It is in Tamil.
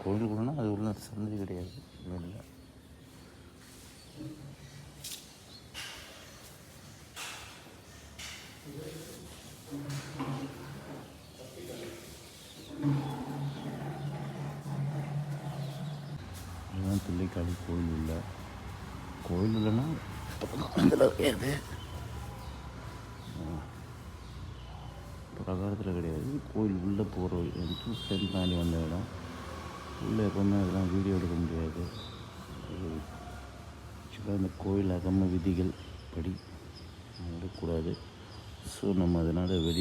கோயிலுக்குள்ளனா அது உள்ள சந்ததி கிடையாது. இல்லை இதுதான் தில்லைக்காளி கோயில் இல்லை கோயில் இல்லைன்னா இதில் பிரகாரத்தில் கிடையாது. கோயில் உள்ளே போகிற என்ட்ரன்ஸ் டைம் தாண்டி வந்த இடம். உள்ளே எப்போவுமே அதெல்லாம் வீடியோ எடுக்க முடியாது. ஆக்சுவலாக இந்த கோயில் அகம விதிகள் படி எடுக்கக்கூடாது ஸோ நம்ம அதனால் வெளியே